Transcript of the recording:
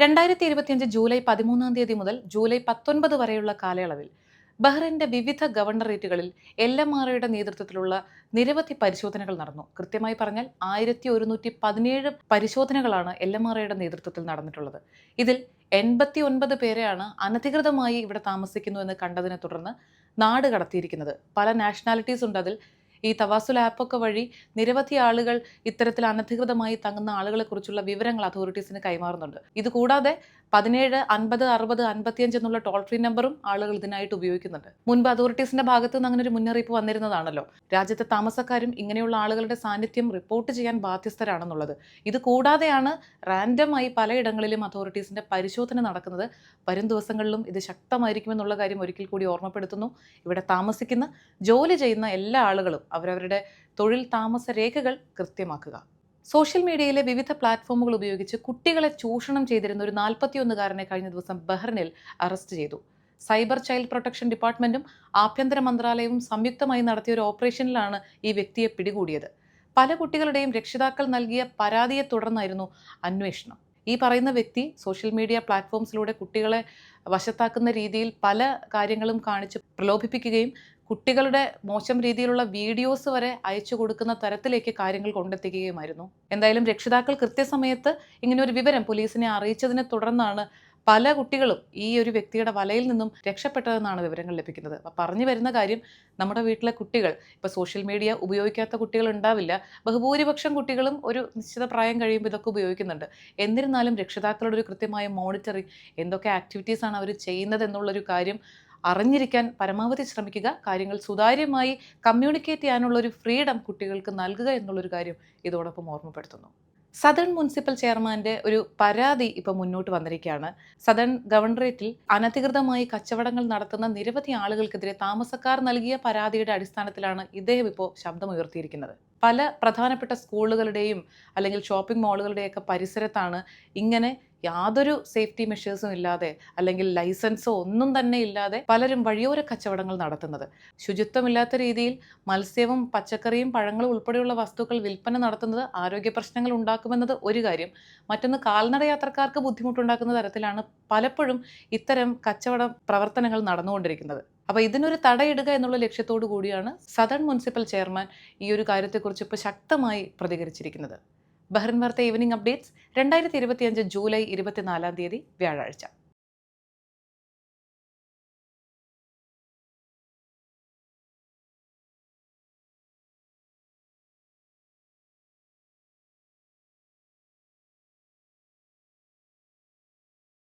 രണ്ടായിരത്തി ഇരുപത്തിയഞ്ച് ജൂലൈ പതിമൂന്നാം തീയതി മുതൽ ജൂലൈ പത്തൊൻപത് വരെയുള്ള കാലയളവിൽ ബഹ്റൈന്റെ വിവിധ ഗവർണറേറ്റുകളിൽ എൽ നേതൃത്വത്തിലുള്ള നിരവധി പരിശോധനകൾ നടന്നു. കൃത്യമായി പറഞ്ഞാൽ ആയിരത്തി ഒരുന്നൂറ്റി പതിനേഴ് പരിശോധനകളാണ് എൽ നേതൃത്വത്തിൽ നടന്നിട്ടുള്ളത്. ഇതിൽ എൺപത്തി ഒൻപത് പേരെയാണ് അനധികൃതമായി ഇവിടെ താമസിക്കുന്നു എന്ന് കണ്ടതിനെ തുടർന്ന് നാട് കടത്തിയിരിക്കുന്നത്. പല നാഷണാലിറ്റീസ് ഉണ്ട് അതിൽ. ഈ തവാസുൽ ആപ്പൊക്കെ വഴി നിരവധി ആളുകൾ ഇത്തരത്തിൽ അനധികൃതമായി തങ്ങുന്ന ആളുകളെ കുറിച്ചുള്ള വിവരങ്ങൾ അതോറിറ്റീസിന് കൈമാറുന്നുണ്ട്. ഇതുകൂടാതെ പതിനേഴ് അൻപത് അറുപത് അൻപത്തിയഞ്ച് എന്നുള്ള ടോൾ ഫ്രീ നമ്പറും ആളുകൾ ഇതിനായിട്ട് ഉപയോഗിക്കുന്നുണ്ട്. മുൻപ് അതോറിറ്റീസിന്റെ ഭാഗത്ത് നിന്ന് അങ്ങനെ ഒരു മുന്നറിയിപ്പ് വന്നിരുന്നതാണല്ലോ. രാജ്യത്തെ താമസക്കാരും ഇങ്ങനെയുള്ള ആളുകളുടെ സാന്നിധ്യം റിപ്പോർട്ട് ചെയ്യാൻ ബാധ്യസ്ഥരാണെന്നുള്ളത്. ഇത് കൂടാതെയാണ് റാൻഡമായി പലയിടങ്ങളിലും അതോറിറ്റീസിന്റെ പരിശോധന നടക്കുന്നത്. വരും ദിവസങ്ങളിലും ഇത് ശക്തമായിരിക്കുമെന്നുള്ള കാര്യം ഒരിക്കൽ കൂടി ഓർമ്മപ്പെടുത്തുന്നു. ഇവിടെ താമസിക്കുന്ന ജോലി ചെയ്യുന്ന എല്ലാ ആളുകളും അവരവരുടെ തൊഴിൽ താമസ രേഖകൾ കൃത്യമാക്കുക. സോഷ്യൽ മീഡിയയിലെ വിവിധ പ്ലാറ്റ്ഫോമുകൾ ഉപയോഗിച്ച് കുട്ടികളെ ചൂഷണം ചെയ്തിരുന്ന ഒരു നാൽപ്പത്തിയൊന്നുകാരനെ കഴിഞ്ഞ ദിവസം ബഹ്റിനിൽ അറസ്റ്റ് ചെയ്തു. സൈബർ ചൈൽഡ് പ്രൊട്ടക്ഷൻ ഡിപ്പാർട്ട്മെന്റും ആഭ്യന്തര മന്ത്രാലയവും സംയുക്തമായി നടത്തിയ ഒരു ഓപ്പറേഷനിലാണ് ഈ വ്യക്തിയെ പിടികൂടിയത്. പല കുട്ടികളുടെയും രക്ഷിതാക്കൾ നൽകിയ പരാതിയെ തുടർന്നായിരുന്നു അന്വേഷണം. ഈ പറയുന്ന വ്യക്തി സോഷ്യൽ മീഡിയ പ്ലാറ്റ്ഫോംസിലൂടെ കുട്ടികളെ വശത്താക്കുന്ന രീതിയിൽ പല കാര്യങ്ങളും കാണിച്ച് പ്രലോഭിപ്പിക്കുകയും കുട്ടികളുടെ മോശം രീതിയിലുള്ള വീഡിയോസ് വരെ അയച്ചു കൊടുക്കുന്ന തരത്തിലേക്ക് കാര്യങ്ങൾ കൊണ്ടെത്തിക്കുകയുമായിരുന്നു. എന്തായാലും രക്ഷിതാക്കൾ കൃത്യസമയത്ത് ഇങ്ങനെ ഒരു വിവരം പോലീസിനെ അറിയിച്ചതിനെ തുടർന്നാണ് പല കുട്ടികളും ഈ ഒരു വ്യക്തിയുടെ വലയിൽ നിന്നും രക്ഷപ്പെട്ടതെന്നാണ് വിവരങ്ങൾ ലഭിക്കുന്നത്. അപ്പോൾ പറഞ്ഞു വരുന്ന കാര്യം നമ്മുടെ വീട്ടിലെ കുട്ടികൾ ഇപ്പോൾ സോഷ്യൽ മീഡിയ ഉപയോഗിക്കാത്ത കുട്ടികൾ ഉണ്ടാവില്ല. ബഹുഭൂരിപക്ഷം കുട്ടികളും ഒരു നിശ്ചിത പ്രായം കഴിയുമ്പോൾ ഇതൊക്കെ ഉപയോഗിക്കുന്നുണ്ട്. എന്നിരുന്നാലും രക്ഷിതാക്കളുടെ ഒരു കൃത്യമായ മോണിറ്ററിങ് എന്തൊക്കെ ആക്ടിവിറ്റീസാണ് അവർ ചെയ്യുന്നത് എന്നുള്ളൊരു കാര്യം അറിഞ്ഞിരിക്കാൻ പരമാവധി ശ്രമിക്കുക. കാര്യങ്ങൾ സുതാര്യമായി കമ്മ്യൂണിക്കേറ്റ് ചെയ്യാനുള്ള ഒരു ഫ്രീഡം കുട്ടികൾക്ക് നൽകുക എന്നുള്ളൊരു കാര്യം ഇതോടൊപ്പം ഓർമ്മപ്പെടുത്തുന്നു. സദേൺ മുനിസിപ്പൽ ചെയർമാന്റെ ഒരു പരാതി ഇപ്പോൾ മുന്നോട്ട് വന്നിരിക്കുകയാണ്. സദേൺ ഗവർണറേറ്റിൽ അനധികൃതമായി കച്ചവടങ്ങൾ നടത്തുന്ന നിരവധി ആളുകൾക്കെതിരെ താമസക്കാർ നൽകിയ പരാതിയുടെ അടിസ്ഥാനത്തിലാണ് ഇദ്ദേഹം ഇപ്പോൾ ശബ്ദമുയർത്തിയിരിക്കുന്നത്. പല പ്രധാനപ്പെട്ട സ്കൂളുകളുടെയും അല്ലെങ്കിൽ ഷോപ്പിംഗ് മാളുകളുടെയൊക്കെ പരിസരത്താണ് ഇങ്ങനെ യാതൊരു സേഫ്റ്റി മെഷേഴ്സും ഇല്ലാതെ അല്ലെങ്കിൽ ലൈസൻസോ ഒന്നും തന്നെ ഇല്ലാതെ പലരും വഴിയോര കച്ചവടങ്ങൾ നടത്തുന്നത്. ശുചിത്വമില്ലാത്ത രീതിയിൽ മത്സ്യവും പച്ചക്കറിയും പഴങ്ങളും ഉൾപ്പെടെയുള്ള വസ്തുക്കൾ വിൽപ്പന നടത്തുന്നത് ആരോഗ്യ പ്രശ്നങ്ങൾ ഉണ്ടാക്കുമെന്നത് ഒരു കാര്യം. മറ്റൊന്ന് കാൽനട യാത്രക്കാർക്ക് ബുദ്ധിമുട്ടുണ്ടാക്കുന്ന തരത്തിലാണ് പലപ്പോഴും ഇത്തരം കച്ചവട പ്രവർത്തനങ്ങൾ നടന്നുകൊണ്ടിരിക്കുന്നത്. അപ്പോൾ ഇതിനൊരു തടയിടുക എന്നുള്ള ലക്ഷ്യത്തോടു കൂടിയാണ് സദൺ മുനിസിപ്പൽ ചെയർമാൻ ഈ ഒരു കാര്യത്തെക്കുറിച്ച് ഇപ്പോൾ ശക്തമായി പ്രതികരിച്ചിരിക്കുന്നത്. ബഹ്റിൻ വാർത്ത ഈവനിംഗ് അപ്ഡേറ്റ്സ് രണ്ടായിരത്തി ഇരുപത്തിയഞ്ച് ജൂലൈ ഇരുപത്തിനാലാം തീയതി വ്യാഴാഴ്ച.